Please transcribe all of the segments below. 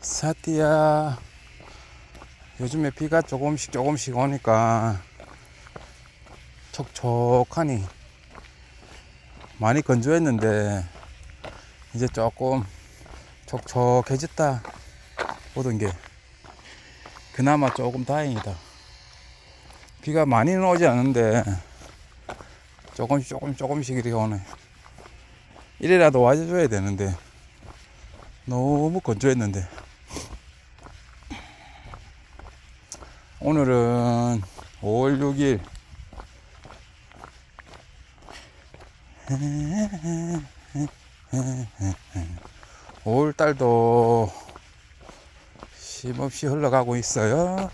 사띠야 요즘에 비가 조금씩 조금씩 오니까 촉촉하니 많이 건조했는데 이제 조금 촉촉해졌다 보던 게 그나마 조금 다행이다. 비가 많이는 오지 않는데 조금씩 조금 조금씩 이렇게 오네. 이래라도 와줘야 되는데 너무 건조했는데 오늘은 5월 6일 오월 달도 쉼없이 흘러가고 있어요.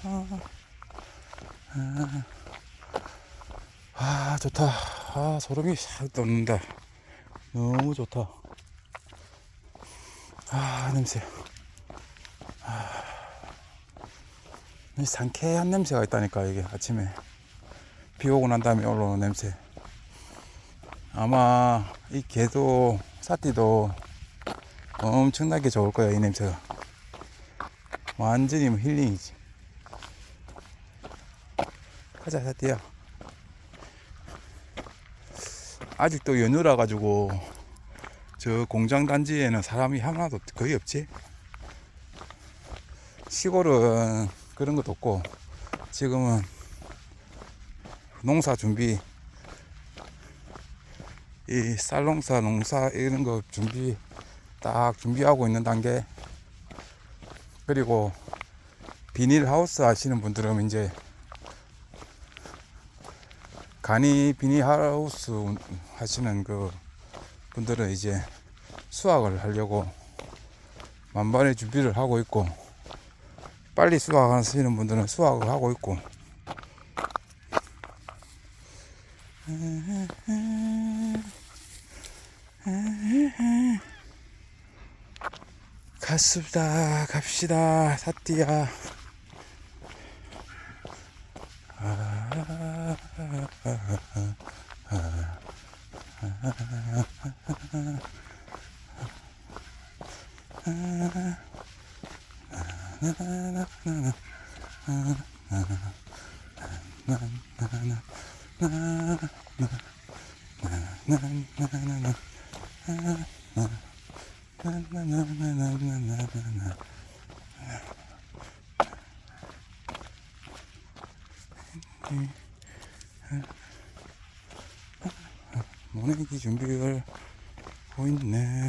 아, 좋다. 아, 소름이 싹 돋는다. 너무 좋다. 아, 냄새. 이 상쾌한 냄새가 있다니까, 이게 아침에. 비 오고 난 다음에 올라오는 냄새. 아마 이 개도, 사띠도 엄청나게 좋을 거야, 이 냄새가. 완전히 뭐 힐링이지. 가자, 사띠야. 아직도 연휴라 가지고 저 공장 단지에는 사람이 하나도 거의 없지. 시골은 그런 것도 없고 지금은 농사 준비 이 쌀농사 농사 이런 거 준비 딱 준비하고 있는 단계. 그리고 비닐하우스 하시는 분들은 이제 간이 비닐하우스 하시는 그 분들은 이제 수확을 하려고 만반의 준비를 하고 있고 빨리 수확하시는 분들은 수확을 하고 있고. 갔습니다. 갑시다. 사띠야 모내기 준비를 하고 있네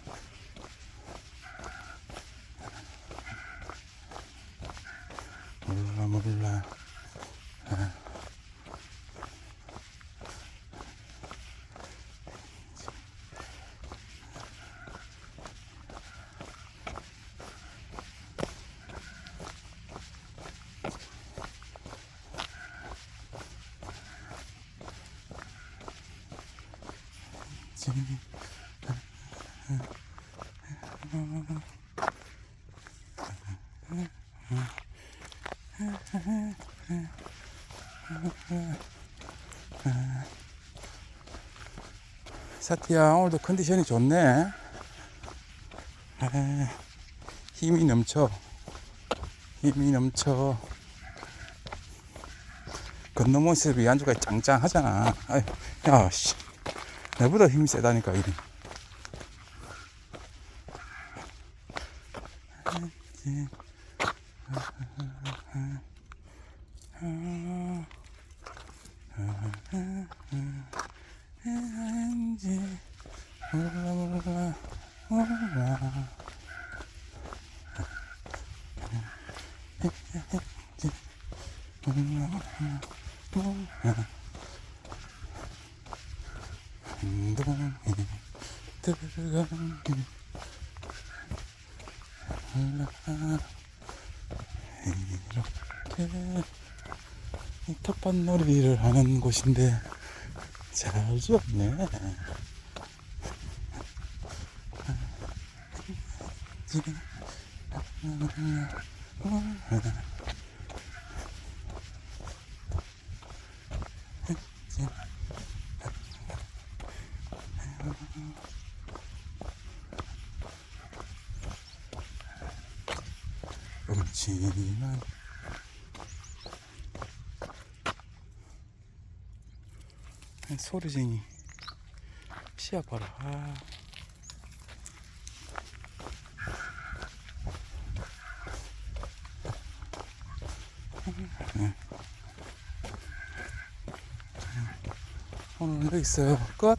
사티야 오늘도 컨디션이 좋네. 에, 힘이 넘쳐. 힘이 넘쳐. 걷는 모습이 안주가 짱짱하잖아. 아이, 야 씨. 내보다 힘이 세다니까 몰라 몰라 운동에 들어간 길 이렇게 이 텃밭놀이를 하는 곳인데 잘 지었네. 음 침한 소리쟁이. 시야 봐라. 아. 오늘 여기 있어요. 끝